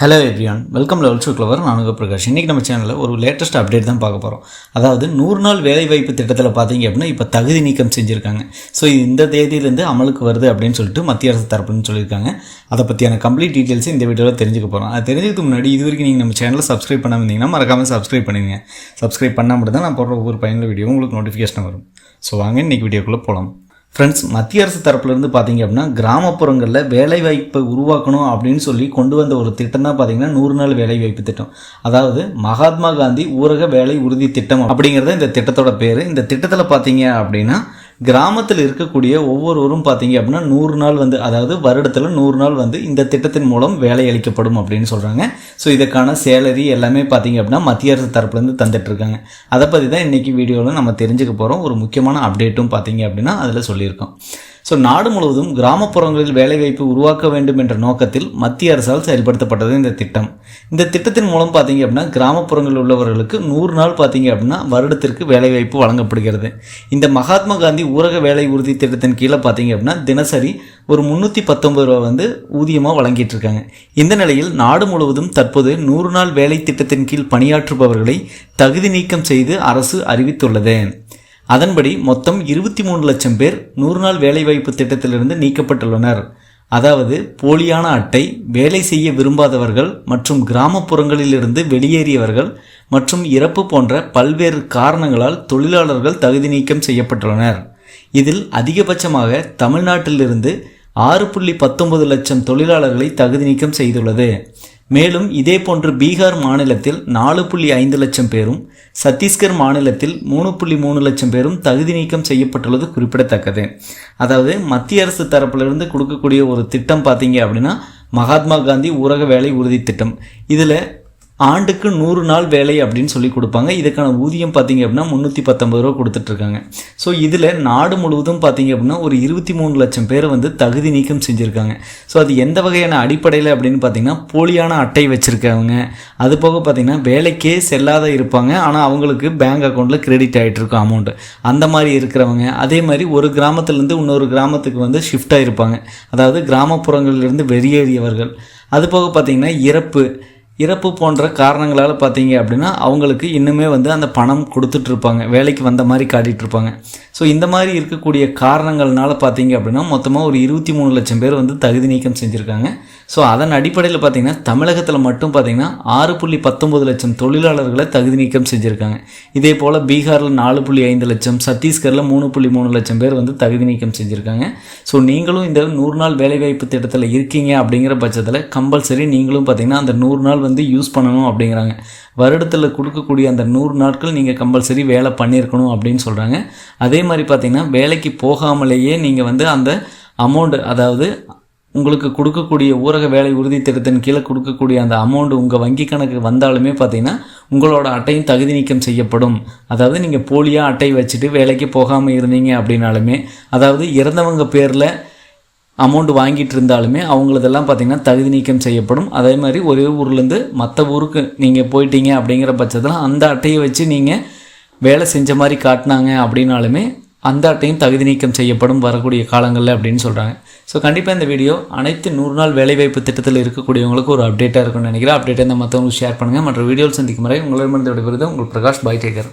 Hello everyone welcome level to clever நானுங்க பிரகாஷ். இன்றைக்கி நம்ம சேனலில் ஒரு லேட்டஸ்ட் அப்டேட் தான் பார்க்க போகிறோம் அதாவது நூறு நாள் வேலைவாய்ப்பு திட்டத்தில் பார்த்தீங்க அப்படின்னா இப்போ தகுதி நீக்கம் செஞ்சுருக்காங்க. ஸோ இந்த தேதியிலேருந்து அமலுக்கு வருது அப்படின்னு சொல்லிட்டு மத்திய அரசு தரப்புன்னு சொல்லியிருக்காங்க. அதை பற்றியான கம்ப்ளீட் டீட்டெயில்ஸ் இந்த வீடியோவில் தெரிஞ்சுக்க போகிறோம் அது தெரிஞ்சதுக்கு முன்னாடி இது வரைக்கும் நீங்கள் நம்ம சேனலை சப்ஸ்கிரைப் பண்ணாமல் இருந்தீங்கன்னா மறக்காமல் சப்ஸ்கிரைப் பண்ணுங்க சப்ஸ்கிரைப் பண்ணால் மட்டும் தான் நான் போடுற ஒவ்வொரு பயனுள்ள வீடியோ உங்களுக்கு நோட்டிஃபிகேஷன் வரும். ஸோ வாங்க இன்றைக்கி வீடியோக்குள்ளே போகலாம் ஃப்ரெண்ட்ஸ் மத்திய அரசு தரப்புலேருந்து பார்த்தீங்க அப்படின்னா கிராமப்புறங்களில் வேலைவாய்ப்பை உருவாக்கணும் அப்படின்னு சொல்லி கொண்டு வந்த ஒரு திட்டம் தான் பார்த்தீங்கன்னா நூறு நாள் வேலைவாய்ப்பு திட்டம். அதாவது மகாத்மா காந்தி ஊரக வேலை உறுதி திட்டம் அப்படிங்கிறது இந்த திட்டத்தோட பேர். இந்த திட்டத்தில் பார்த்தீங்க அப்படின்னா கிராமத்தில் இருக்கக்கூடிய ஒவ்வொருவரும் பார்த்தீங்க அப்படின்னா நூறு நாள் வந்து அதாவது வருடத்தில் நூறு நாள் வந்து இந்த திட்டத்தின் மூலம் வேலை அளிக்கப்படும் அப்படின்னு சொல்கிறாங்க ஸோ இதுக்கான சேலரி எல்லாமே பார்த்தீங்க அப்படின்னா மத்திய அரசு தரப்புலேருந்து தந்துட்டு இருக்காங்க அதை பற்றி தான் இன்றைக்கி வீடியோவில் நம்ம தெரிஞ்சுக்க போகிறோம் ஒரு முக்கியமான அப்டேட்டும் பார்த்தீங்க அப்படின்னா அதில் சொல்லியிருக்கோம். ஸோ நாடு முழுவதும் கிராமப்புறங்களில் வேலைவாய்ப்பு உருவாக்க வேண்டும் என்ற நோக்கத்தில் மத்திய அரசால் செயல்படுத்தப்பட்டது இந்த திட்டம். இந்த திட்டத்தின் மூலம் பார்த்தீங்க அப்படின்னா கிராமப்புறங்களில் உள்ளவர்களுக்கு நூறு நாள் பார்த்தீங்க அப்படின்னா வருடத்திற்கு வேலைவாய்ப்பு வழங்கப்படுகிறது. இந்த மகாத்மா காந்தி ஊரக வேலை உறுதி திட்டத்தின் கீழே பார்த்தீங்க அப்படின்னா தினசரி ஒரு முந்நூற்றி பத்தொன்பது ரூபா வந்து ஊதியமாக வழங்கிட்டு இருக்காங்க. இந்த நிலையில் நாடு முழுவதும் தற்போது நூறு நாள் வேலை திட்டத்தின் கீழ் பணியாற்றுபவர்களை தகுதி நீக்கம் செய்து அரசு அறிவித்துள்ளது. அதன்படி மொத்தம் இருபத்தி மூணு லட்சம் பேர் நூறு நாள் வேலைவாய்ப்பு திட்டத்திலிருந்து நீக்கப்பட்டுள்ளனர். அதாவது போலியான அட்டை வேலை செய்ய விரும்பாதவர்கள் மற்றும் கிராமப்புறங்களிலிருந்து வெளியேறியவர்கள் மற்றும் இறப்பு போன்ற பல்வேறு காரணங்களால் தொழிலாளர்கள் தகுதி நீக்கம் செய்யப்பட்டுள்ளனர். இதில் அதிகபட்சமாக தமிழ்நாட்டிலிருந்து ஆறு புள்ளி பத்தொன்பது லட்சம் தொழிலாளர்களை தகுதி நீக்கம் செய்துள்ளது. மேலும் இதே போன்று பீகார் மாநிலத்தில் நாலு புள்ளி ஐந்து லட்சம் பேரும் சத்தீஸ்கர் மாநிலத்தில் மூணு புள்ளி மூணு லட்சம் பேரும் தகுதி நீக்கம் செய்யப்பட்டுள்ளது குறிப்பிடத்தக்கது. அதாவது மத்திய அரசு தரப்பிலிருந்து கொடுக்கக்கூடிய ஒரு திட்டம் பார்த்தீங்க அப்படின்னா மகாத்மா காந்தி ஊரக வேலை உறுதி திட்டம். இதில் ஆண்டுக்கு நூறு நாள் வேலை அப்படின்னு சொல்லி கொடுப்பாங்க. இதுக்கான ஊதியம் பார்த்தீங்க அப்படின்னா முந்நூற்றி பத்தொம்பது ரூபா கொடுத்துட்ருக்காங்க. ஸோ இதில் நாடு முழுவதும் பார்த்தீங்க அப்படின்னா ஒரு இருபத்தி மூணு லட்சம் பேரை வந்து தகுதி நீக்கம் செஞ்சுருக்காங்க. ஸோ அது எந்த வகையான அடிப்படையில் அப்படின்னு பார்த்தீங்கன்னா போலியான அட்டை வச்சுருக்கவங்க. அது போக பார்த்தீங்கன்னா வேலைக்கே செல்லாத இருப்பாங்க. ஆனால் அவங்களுக்கு பேங்க் அக்கௌண்ட்டில் கிரெடிட் ஆகிட்டு இருக்கும் அமௌண்ட்டு அந்த மாதிரி இருக்கிறவங்க. அதே மாதிரி ஒரு கிராமத்துலேருந்து இன்னொரு கிராமத்துக்கு வந்து ஷிஃப்ட் ஆகிருப்பாங்க அதாவது கிராமப்புறங்களிலிருந்து வெளியேறியவர்கள். அது போக பார்த்தீங்கன்னா இறப்பு. இறப்பு போன்ற காரணங்களால் பார்த்தீங்க அப்படின்னா அவங்களுக்கு இன்னுமே வந்து அந்த பணம் கொடுத்துட்ருப்பாங்க. வேலைக்கு வந்த மாதிரி காட்டிகிட்ருப்பாங்க ஸோ இந்த மாதிரி இருக்கக்கூடிய காரணங்கள்னால பார்த்தீங்க அப்படின்னா மொத்தமாக ஒரு இருபத்தி மூணு லட்சம் பேர் வந்து தகுதி நீக்கம் செஞ்சுருக்காங்க. ஸோ அதன் அடிப்படையில் பார்த்தீங்கன்னா தமிழகத்தில் மட்டும் பார்த்தீங்கன்னா ஆறு புள்ளி பத்தொம்பது லட்சம் தொழிலாளர்களை தகுதி நீக்கம் செஞ்சுருக்காங்க. இதே போல் பீகாரில் நாலு புள்ளி ஐந்து லட்சம் சத்தீஸ்கரில் மூணு புள்ளி மூணு லட்சம் பேர் வந்து தகுதி நீக்கம் செஞ்சுருக்காங்க. ஸோ நீங்களும் இந்த நூறு நாள் வேலைவாய்ப்பு திட்டத்தில் இருக்கீங்க அப்படிங்கிற பட்சத்தில் கம்பல்சரி நீங்களும் பார்த்தீங்கன்னா அந்த நூறு நாள் வந்து யூஸ் பண்ணணும் அப்படிங்கிறாங்க. வருடத்தில் கொடுக்கக்கூடிய அந்த நூறு நாட்கள் நீங்கள் கம்பல்சரி வேலை பண்ணியிருக்கணும் அப்படின்னு சொல்கிறாங்க அதே மாதிரி பார்த்தீங்கன்னா வேலைக்கு போகாமலேயே நீங்கள் வந்து அந்த அமௌண்ட் அதாவது உங்களுக்கு கொடுக்கக்கூடிய ஊரக வேலை உறுதி திட்டத்தின் கீழே கொடுக்கக்கூடிய அந்த அமௌண்ட் உங்கள் வங்கி கணக்கு வந்தாலுமே பார்த்தீங்கன்னா உங்களோட அட்டையும் தகுதி நீக்கம் செய்யப்படும். அதாவது நீங்கள் போலியாக அட்டை வச்சுட்டு வேலைக்கு போகாமல் இருந்தீங்க அப்படின்னாலுமே அதாவது இறந்தவங்க பேரில் அமௌண்ட் வாங்கிட்டு இருந்தாலுமே அவங்களதெல்லாம் பார்த்திங்கன்னா தகுதி நீக்கம் செய்யப்படும். அதே மாதிரி ஒரே ஊர்லேருந்து மற்ற ஊருக்கு நீங்கள் போயிட்டீங்க அப்படிங்கிற பட்சத்தில் அந்த அட்டையை வச்சு நீங்கள் வேலை செஞ்ச மாதிரி காட்டினாங்க அப்படின்னாலுமே அந்த அட்டையும் தகுதி நீக்கம் செய்யப்படும் வரக்கூடிய காலங்களில் அப்படின்னு சொல்கிறாங்க ஸோ கண்டிப்பாக இந்த வீடியோ அனைத்து நூறு நாள் வேலைவாய்ப்பு திட்டத்தில் இருக்கக்கூடியவங்களுக்கு ஒரு அப்டேட்டாக இருக்கும்னு நினைக்கிறேன். அப்டேட்டை இந்த மற்றவங்களுக்கு ஷேர் பண்ணுங்கள் மற்ற வீடியோவில் சந்திக்கும் முறை உங்களிடமிருந்து விடைபெறுது உங்கள் பிரகாஷ் பாய் டேக்கர்